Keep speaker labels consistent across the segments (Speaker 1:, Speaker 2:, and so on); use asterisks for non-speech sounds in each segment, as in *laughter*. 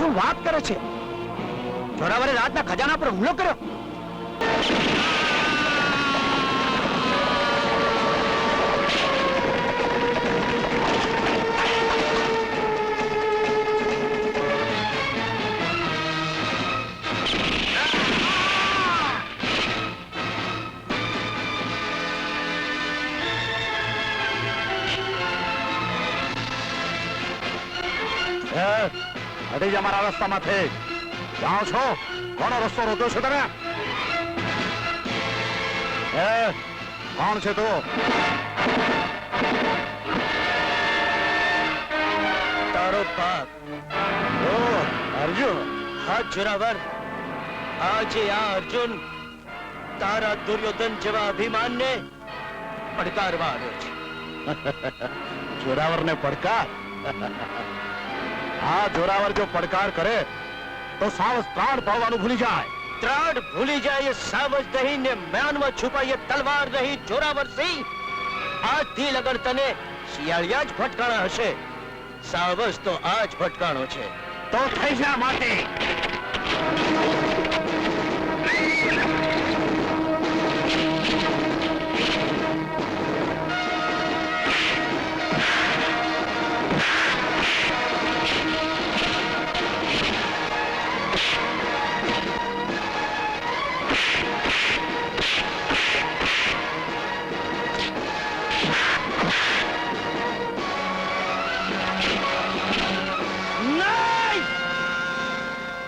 Speaker 1: શું વાત કરે છે? જોરાવરે રાતના ખજાના પર હુમલો કર્યો?
Speaker 2: હટી અમારા રસ્તામાં રસ્તામાંથી. જાઓ છો? કોનો રસ્તો રોક્યો છો તમે? એ કોણ છે તું?
Speaker 1: તારો બાપ.
Speaker 2: ઓ અર્જુન.
Speaker 1: હા જોરાવર. આજે આ અર્જુન તારા દુર્યોધન જેવા અભિમાનને પડકારવા આવ્યો છે. *laughs*
Speaker 2: જોરાવરને પડકાર? *laughs* આ જોરાવર જો પડકાર કરે તો સાવ ત્રાડ પાડવાનું ભૂલી જાય.
Speaker 1: ત્રાડ ભૂલી જાય એ સાવજ નહીં ને મ્યાનમાં છુપાય તલવાર નહીં જોરાવર સિંહ. આ દિલ અગર તને શિયાળિયા જ ભટકાણા હશે. સાવજ તો આ જ ભટકાણો છે.
Speaker 2: તો થઈ જા માટે.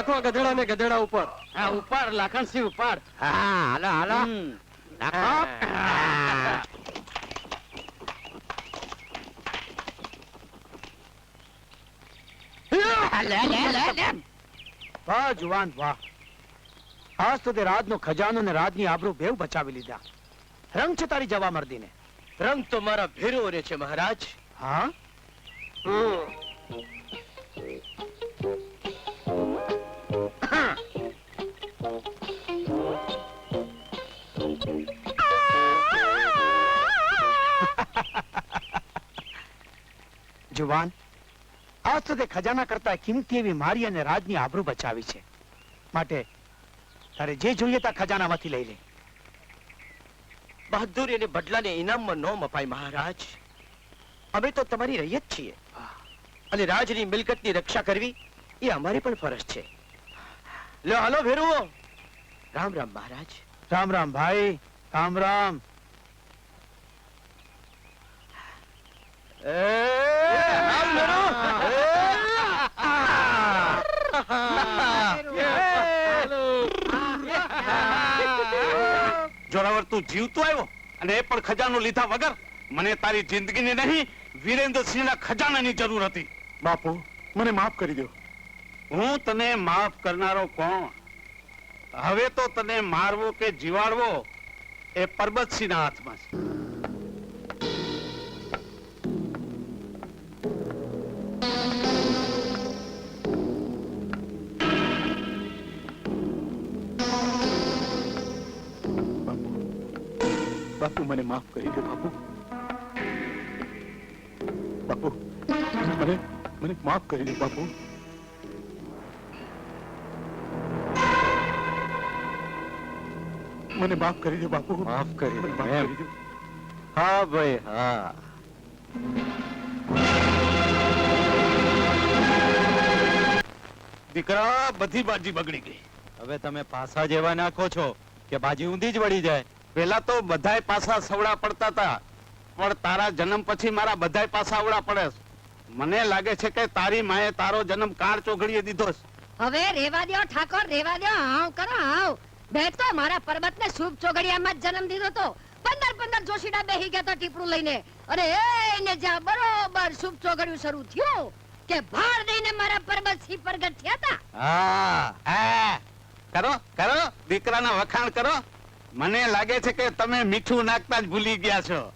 Speaker 3: નાખો આ ગધેડા ને ગધેડા ઉપર.
Speaker 1: હા ઉપાડ લાખણસિંહ ઉપાડ.
Speaker 2: હા હાલો હાલો.
Speaker 1: વાહ જુવાન વાહ. આજ તો તે રાજનો ખજાનો ને રાજની આબરૂ બેવ બચાવી લીધા. રંગ છે તારી જવા મર્દીને. રંગ તો મારા ભેરો રે છે મહારાજ. હા? *laughs* જુવાન આ તો ખજાના કરતા કિંમતી એવી મારી અને રાજની આબરૂ બચાવી છે. માટે તારે જે જોઈએ તા ખજાનામાંથી લઈ લે. બહાદુરી અને બદલાને ઇનામમાં ન મપાય મહારાજ. અમે તો તમારી રૈયત છીએ. અને રાજની મિલકતની રક્ષા કરવી એ અમારી પણ ફરજ છે. લો હાલો ભેરુઓ. રામ રામ મહારાજ. રામ રામ ભાઈ. રામ રામ. રામ
Speaker 2: જોરાવર તું જીવતો આવ્યો અને એ પણ ખજાનો લીધા વગર મને તારી જિંદગીની નહીં વીરેન્દ્રસિંહના ખજાનાની જરૂર હતી. બાપુ મને માફ કરી દો. હું તને માફ કરનારો કોણ? હવે તો તને મારવો કે જીવાડવો એ પરબતસિંહના હાથમાં છે. બાપુ મને માફ કરી દો, બાપુ. બાપુ મને માફ કરી દો, બાપુ. મને માફ કરી દો બાપુ.
Speaker 3: માફ કરી દો હા ભાઈ હા.
Speaker 2: દીકરા બધી બાજી બગડી ગઈ.
Speaker 3: હવે તમે પાસા જેવા નાખો છો કે બાજી ઊંધી જ વળી જાય.
Speaker 2: પેલા તો બધાય પાસા સવડા પડતા હતા પણ તારા જન્મ પછી મારા બધાય પાસા આવડા પડે મને લાગે છે કે તારી માએ તારો જન્મ કાર ચોઘડીએ દીધો
Speaker 4: હવે રેવા દો ઠાકોર રેવા દો આવ કરો આવ. તો મારા પર્વતને શુભ ચોગડિયામાં જ જન્મ દીધો તો. પંદર પંદર જોશીડા બેહી ગયા તો ટીપડું લઈને. અરે એને જ્યાં બરોબર શુભ ચોગડિયું શરૂ થયું કે ભાર દઈને મારા પર્વત સી પ્રગટ થયા હતા.
Speaker 2: હા. કરો કરો દીકરાના વખાણ કરો. મને લાગે છે કે તમે મીઠું નાખતા જ ભૂલી ગયા છો!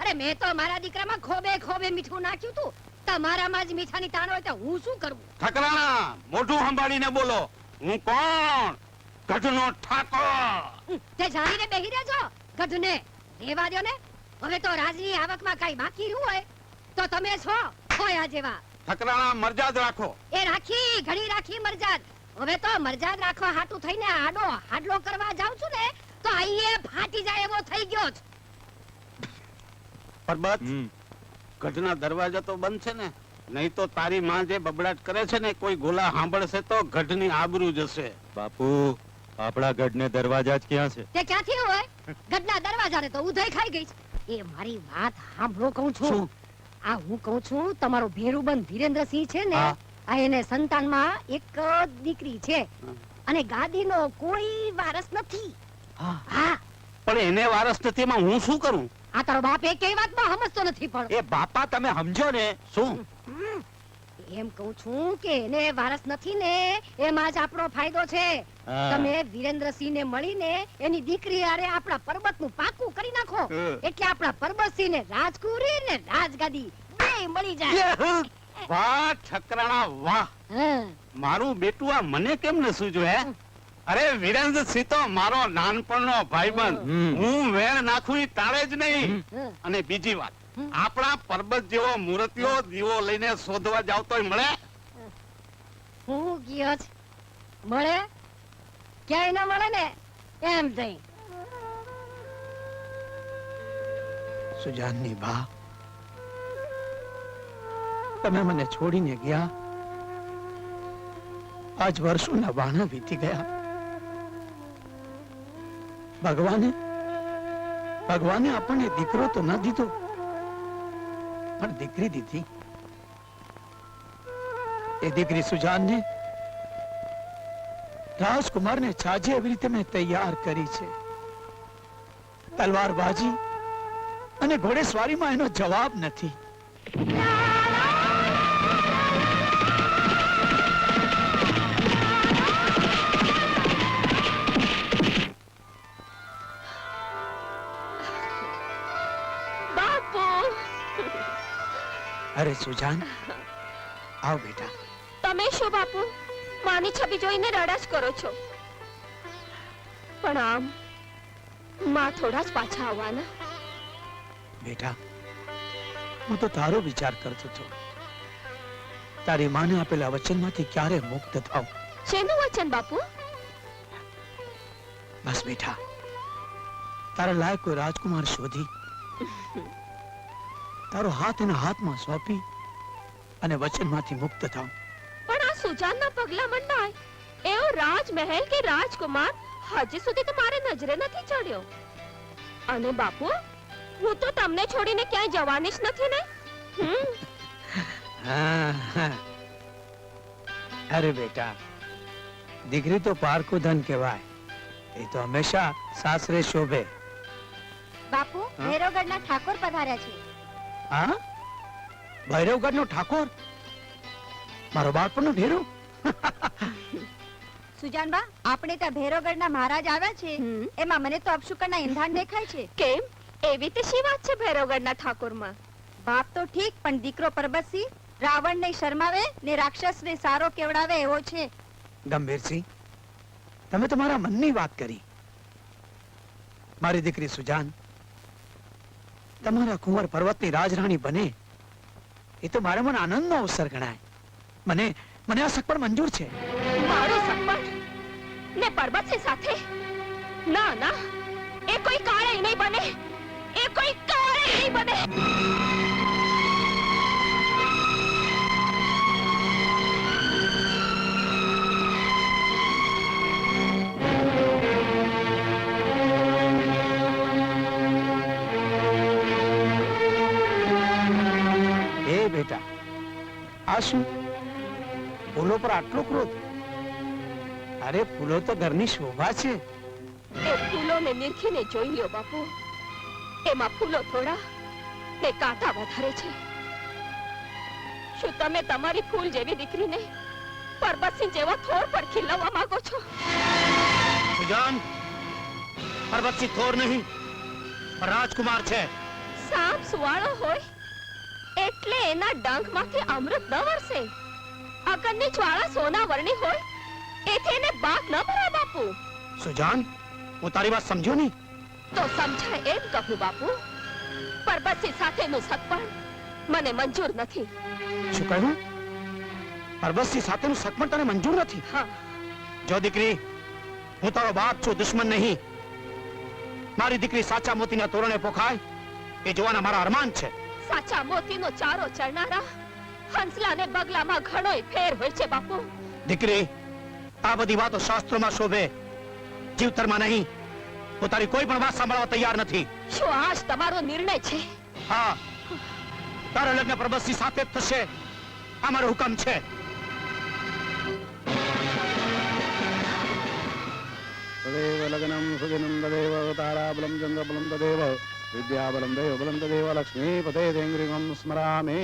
Speaker 4: અરે મેં તો મારા દીકરામાં ખોબે ખોબે મીઠું નાખ્યું તું. તમારામાં જ મીઠાની તાણ હોય તો હું શું કરું?
Speaker 2: ઠકરાણા મોઢું સંભાળીને બોલો. હું કોણ? ગઢનો ઠાકોર!
Speaker 4: તે જાણીને બેહી રહેજો ગઢને રેવા દો ને હવે તો રાજની આવકમાં કઈ બાકી રહ્યું હોય તો તમે છો ખોયા જેવા.
Speaker 2: ઠકરાણા મરજાદ રાખો.
Speaker 4: એ રાખી ઘડી રાખી મરજાદ. હવે તો મરજાદ રાખવા હાટું થઈને આડો હાડલો કરવા જાઉં છું ને તો આઈએ ફાટી જાય એવો થઈ ગયો છે.
Speaker 2: પરબત
Speaker 3: હમ.
Speaker 2: ગઢના દરવાજા તો બંધ છે ને નહીં તો તારી માં જે બબડાટ કરે છે ને કોઈ ગોલા સાંભળશે તો ગઢની આબરૂ જશે.
Speaker 3: બાપુ આપણા ગઢને દરવાજા જ ક્યાં છે?
Speaker 4: તે ક્યાંથી હોય? ગઢના દરવાજાને તો ઉધઈ ખાઈ ગઈ છે. એ મારી વાત સાંભળો કહું છું. આ હું કહું છું તમારો ભેરુબંધ ધીરેન્દ્રસિંહ છે ને આ એને સંતાનમાં એક જ દીકરી છે. અને ગાદીનો કોઈ વારસ નથી.
Speaker 2: હા. પણ એને વારસ નથી એમાં હું શું કરું?
Speaker 4: આ તારો બાપ એ કઈ વાતમાં સમજતો નથી પણ.
Speaker 3: એ બાપા તમે સમજો ને.
Speaker 2: શું.
Speaker 4: એમ કહું છું કે એને વારસ નથી ને એમાં જ આપણો ફાયદો છે. તમે વીરેન્દ્રસિંહ ને મળીને એની દીકરી આરે આપણા પર્વતનું પાકું કરી નાખો. એટલે આપણા પર્વતસિંહ ને રાજકુરી ને રાજગાદી બે મળી જાય.
Speaker 2: વાહ છકરાણા વાહ. મારું બેટું આ મને કેમ ન સૂજો હે? અરે વિરેન્દ્ર સિંહ તો મારો નાનપણનો ભાઈબંધ. હું વેણ નાખું તારે તાળે જ નહીં. અને બીજી વાત. આપણા પર્વત જેવો મૂર્તિઓ દીવો લઈને શોધવા જાવ તોય મળે?
Speaker 4: હું ગયો છે મળે? ક્યાંય ના મળે ને એમ થઈ
Speaker 5: સુજાનની બા તમે મને છોડીને ગયા? આજ વર્ષોના બાણા વીતી ગયા. ભગવાને ભગવાને આપણને દીકરો તો ન દીધો. પણ દીકરી દીધી. એ દીકરી સુજાનને રાજકુમારને છાજે એવી રીતે મેં તૈયાર કરી છે. તલવારબાજી અને ઘોડેસવારીમાં એનો જવાબ નથી. અરે સુજાન આવ બેટા.
Speaker 6: તમે શું બાપુ? માની છબી જોઈને રડાશ કરો છો. પણ આમ માં થોડા જ પાછા આવવાના.
Speaker 5: બેટા હું તો તારો વિચાર કરતો હતો. તારી માને આપેલા વચનમાંથી ક્યારે મુક્ત થાવ
Speaker 6: શેનું વચન બાપુ?
Speaker 5: બસ બેટા તારા લાયક કોઈ રાજકુમાર શોધી. *laughs* તારો હાથ એના હાથમાં સોંપી અને વચનમાંથી મુક્ત થાવ.
Speaker 6: પણ આ સુજાનના પગલા મંડાય. એવો રાજમહેલ કે રાજકુમાર હજી સુધી તમારે નજરે નથી ચડ્યો. અને બાપુ હું તો તમને છોડીને ક્યાંય જવાની જ નથી ને.
Speaker 5: અરે બેટા દીકરી તો પારકું ધન કહેવાય. એ તો હંમેશા સાસરે શોભે.
Speaker 4: બાપુ
Speaker 5: હા?
Speaker 4: ભૈરવગઢના ઠાકોર પધાર્યા છે.
Speaker 5: હા? ભૈરવગઢ નો ઠાકોર? મારો બાળપણનો ભેરો?
Speaker 4: સુજાનબા આપણે ત્યાં ભૈરવગઢના મહારાજ આવ્યા છે એમાં મને તો અપશુકરના ઇંધાણ દેખાય છે.
Speaker 6: કેમ? એવી તે શી વાત છે ભૈરવગઢના ઠાકોરમાં?
Speaker 4: બાપ તો ઠીક પણ દીકરો પરબતસિંહ રાવણ ને શરમાવે ને રાક્ષસને સારો કેવડાવે એવો છે.
Speaker 5: ગંભીરસિંહ તમે તમારા મનની વાત કરી. મારી દીકરી સુજાન તમારા કુંવર પર્વતની રાજરાણી બને. એ તો મારા મન આનંદનો અવસર ગણાય. મને મને આ સગપણ મંજૂર છે.
Speaker 6: મારો સગપણ? ને પર્વતની સાથે? ના ના. એ કોઈ કાળે નહીં બને. એ કોઈ કાળે નહીં બને.
Speaker 7: આ શું ફૂલો પર આટલો ક્રોધ? અરે ફૂલો તો ઘરની શોભા છે.
Speaker 6: એ ફૂલોને નિરખીને જોઈ લ્યો બાપુ. એમાં ફૂલો થોડા ને કાંટા વધારે છે. શું તમે તમારી ફૂલ જેવી દીકરીને પરબતસિંહ જેવા થોર પર ખીલવવા માંગો છો?
Speaker 5: સુજાન પરબતસિંહ થોર નહીં રાજકુમાર છે.
Speaker 6: સાપ સુવાળો હોય એટલે એના ડંખમાંથી અમૃત ન વરસે. અકનની જ્વાળા સોના વર્ણી હોય એથી એને બાક ન ભરા બાપુ.
Speaker 5: સુજાન હું તારી વાત સમજો નહીં?
Speaker 6: તો સમજાય એમ કહું બાપુ પરબતસિંહ સાથેનું સગપણ મને મંજૂર નથી.
Speaker 5: શું કહ્યું? પર્વતસિંહ સાથેનું સગપણ તને મંજૂર નથી?
Speaker 6: હા.
Speaker 5: જો દીકરી હું તારો બાપ છું દુશ્મન નહીં. મારી દીકરી સાચા મોતીના તોરણે પોખાય એ જોવાના મારા અરમાન છે.
Speaker 6: સાચા મોતીનો ચારો ચરનારા હંસલા ને બગલામાં ઘણોય ફેર હોય છે બાપુ.
Speaker 5: દીકરી આ બધી વાતો શાસ્ત્રોમાં શોભે. જીવતરમાં નહીં હું તારી કોઈ પણ વાત સાંભળવા તૈયાર નથી.
Speaker 6: શું આજ તમારો નિર્ણય છે?
Speaker 5: હા તારા લગ્ન પ્રબસી સાથે જ થશે. આ મારો હુકમ છે.
Speaker 8: લગ્નમ સુદિனம் તદેવ તારાબલમ ચંદ્રબલમ તદેવ વિદ્યાબલમ દેવબલમ તદેવ લક્ષ્મીપતે તેંગ્રિકમ સ્મરામે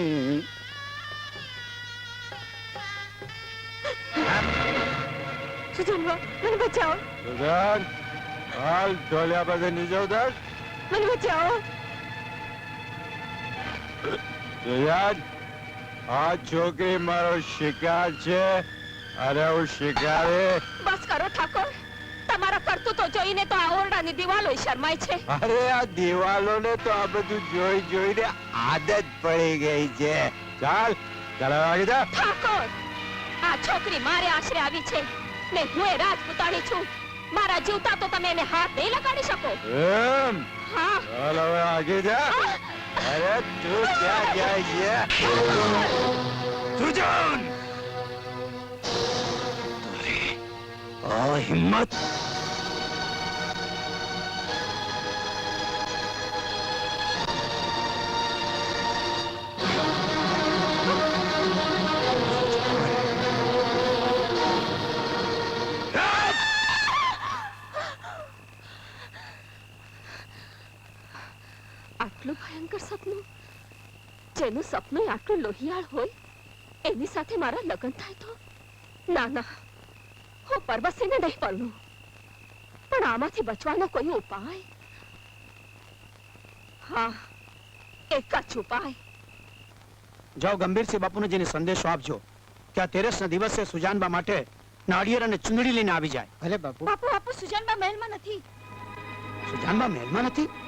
Speaker 6: સુજનવા મને બચાવો
Speaker 3: સુજાન હાલ ઢોલિયા પાસે નીચે ઉતર
Speaker 6: મને બચાવો
Speaker 3: સુજાન આ છોકરી મારો શિકાર છે અરે હું શિકારી
Speaker 6: બસ કરો ઠાકોર તમારા કરતૂતો જોઈને તો આ ઓરડાની દિવાલો શરમાય છે.
Speaker 3: અરે આ દિવાલોને તો આ બધું જોઈ જોઈને આદત પડી ગઈ છે. ચાલ ચાલ વાગી જા.
Speaker 6: ઠાકોર આ છોકરી મારે આશરે આવી છે. ને હું એ રાજપૂતાણી છું. મારા જીવતા તો તમે એને હાથ નહીં લગાડી શકો.
Speaker 3: એમ?
Speaker 6: હા.
Speaker 3: ચાલ હવે આગી જા. અરે તું ક્યાં જાય છે?
Speaker 5: સુજાન! આ હિંમત
Speaker 6: આટલું ભયંકર સપનું? જેનું સપનું આટલું લોહિયાળ હોય એની સાથે મારા લગ્ન થાય તો? ના ના. હું પરબતસિંહને નહીં પરણું પણ આમાંથી બચવાનો કોઈ ઉપાય? હા એક જ ઉપાય.
Speaker 5: જાઓ ગંભીરસિંહ બાપુને જેને સંદેશો આપજો કે આ તેરસના દિવસે સુજાનબા માટે નાળિયેર અને ચુંદડી લઈને આવી જાય. ભલે બાપુ.
Speaker 6: બાપુ બાપુ સુજાનબા મહેલમાં નથી.
Speaker 5: સુજાનબા મહેલમાં નથી?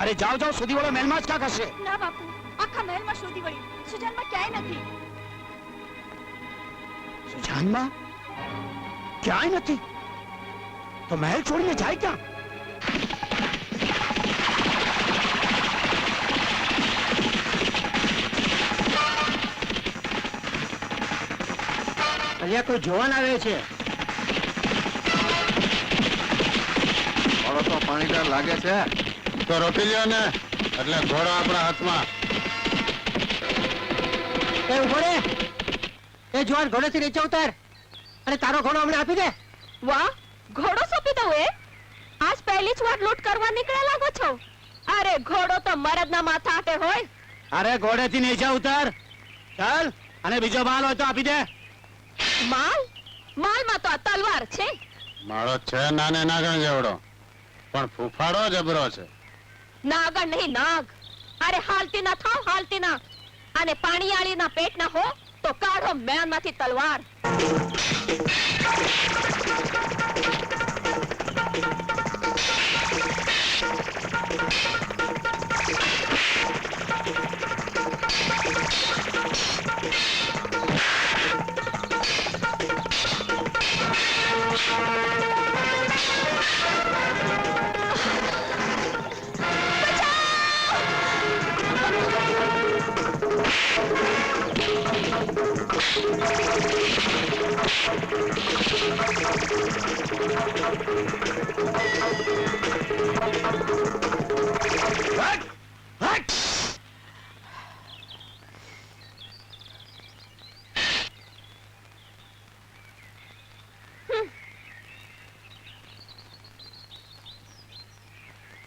Speaker 5: અરે જાઓ જાઓ સુધી વાળો મહેલમાં જ ક્યાં કરશે
Speaker 6: ના બાપુ આખા મહેલમાં શોધી વળી સુજાનમાં ક્યાંય નથી.
Speaker 5: સુજાનમાં? ક્યાંય નથી? તો મહેલ છોડીને જાય ક્યાં? અહીંયા કોઈ જોવાન આવે છે?
Speaker 8: તો પાણીદાર લાગે છે. તો રોકી લ્યો ને. એટલે ઘોડો આપણા હાથમાં.
Speaker 5: એ ઊભો રે. એ જુવાન ઘોડેથી નીચે ઉતાર. અને તારો ઘોડો અમને આપી દે.
Speaker 6: વાહ ઘોડો સોંપી દઉં એ આજ પહેલી જ વાર લૂંટ કરવા નીકળ્યા લાગો છો? અરે ઘોડો તો મરદના માથા હાથે હોય.
Speaker 5: અરે ઘોડેથી નીચે ઉતાર. ચાલ અને બીજો માલ હોય તો આપી દે.
Speaker 6: માલ? માલમાં તો આ તલવાર છે.
Speaker 8: મારો છે નાને નાગણ જેવડો. પણ ફૂફાડો જબરો છે.
Speaker 6: નાગણ નહીં, નાગ. અરે હાલતી ના થાવ, હાલતી ના. અને પાણીયાળી ના પેટ ના હો, તો કાઢો મેનમાંથી તલવાર.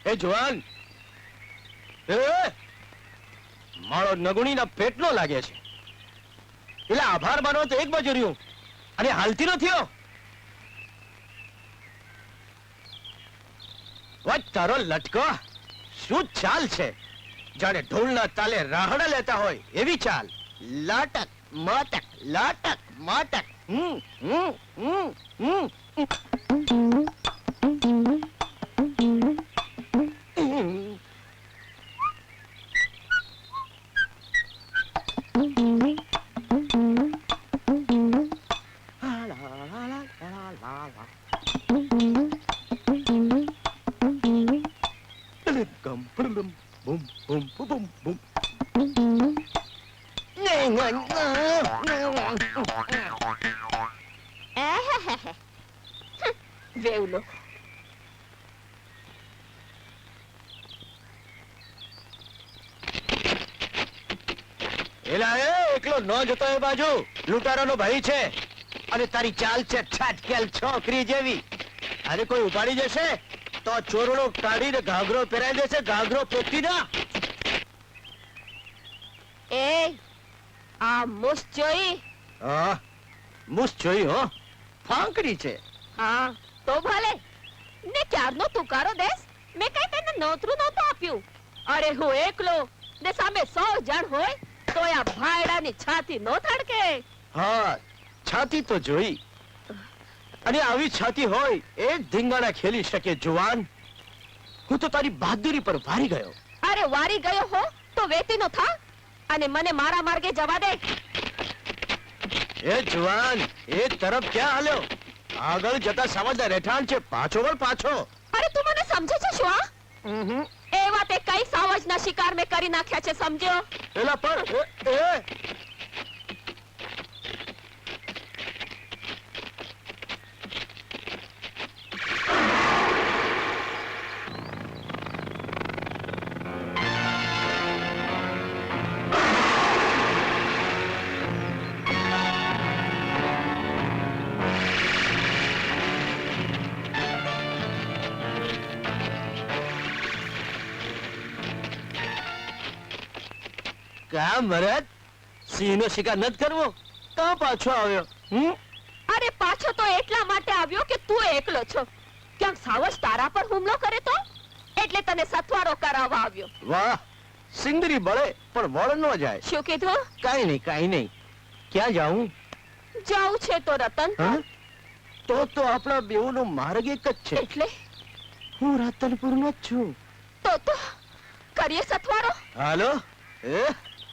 Speaker 1: એ જુવાન મારો પેટ નો લાગે છે. એટલે આભાર માનો તો એક બાજુ રહ્યું. અને હાલતી નો થયો તારો લટકો શું ચાલ છે? જાણે ઢોલના તાલે રાહણા લેતા હોય એવી ચાલ. લાટક માટક લાટક માટક. હમ હમ હમ હમ હમ. ન જતો એ બાજુ લૂંટારાનો ભય છે. અને તારી ચાલ છે છાટકેલ છોકરી જેવી. અરે કોઈ ઉપાડી જશે? તો ચોરડો કાઢીને ઘાઘરો પહેરાઈ દેશે ઘાઘરો પોતી ના
Speaker 6: એ આ મુસ જોઈ
Speaker 1: હા મુસ જોઈ હો. ફાંકડી છે.
Speaker 6: હા તો ભલે. ને ક્યારનો તુકારો દેશ? મેં કઈ તને નોતરું નહોતું આપ્યું. અરે હું એકલો ને સામે સો જણ હોય તો આ ભાયડાની છાતી નો થડકે
Speaker 1: હા છાતી તો જોઈ. અને આવી છાતી હોય એ જ ધીંગાણા ખેલી શકે જુવાન. હું તો તારી બહાદુરી પર વારી ગયો.
Speaker 6: અરે વારી ગયો હો? તો વેતીનો થા. અને મને મારા માર્ગે જવા દે.
Speaker 1: એ જુવાન એ તરફ ક્યાં હાલ્યો? આગળ જતા સમજદાર રહેઠાણ છે પાછો વળ પાછો.
Speaker 6: અરે તું મને સમજે છે શું આ એવા તે કઈ સાવજના શિકાર મેં કરી નાખ્યા છે સમજ્યો?
Speaker 1: એલા પણ એ કામ ભરત સિંહનો શિકાર નથી કરવો? તો પાછો આવ્યો? હમ?
Speaker 6: અરે પાછો તો એટલા માટે આવ્યો કે તું એકલો છો. ક્યાંક સાવજ તારા પર હુમલો કરે તો? એટલે તને સથવારો કરાવવા આવ્યો.
Speaker 1: વાહ સિંદરી બળે પણ વળ ન જાય.
Speaker 6: શું કીધું?
Speaker 1: કાઈ નહીં કાઈ નહીં. ક્યાં જાઉં?
Speaker 6: જાઉં છે તો રતન?
Speaker 1: તો તો આપણા બેઉનો માર્ગ એક જ છે.
Speaker 6: એટલે?
Speaker 1: હું રતનપુર નો જ છું.
Speaker 6: તો તો કરીએ સથવારો?
Speaker 1: હાલો એ?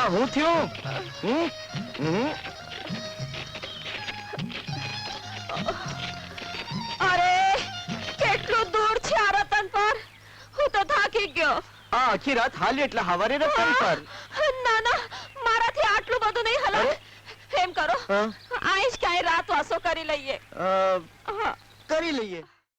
Speaker 1: કા હું થયું?
Speaker 6: અરે કેટલું દૂર છે આ રતન પર? હું તો થાકી ગયો.
Speaker 1: આ આખી રાત હાલી એટલે હવારે રતન પર.
Speaker 6: ના ના મારાથી આટલું બધું નહીં હલાય. એમ કરો
Speaker 1: હા?
Speaker 6: આઈશ ક્યાંય રાત વાસો કરી લઈએ.
Speaker 1: કરી લઈએ.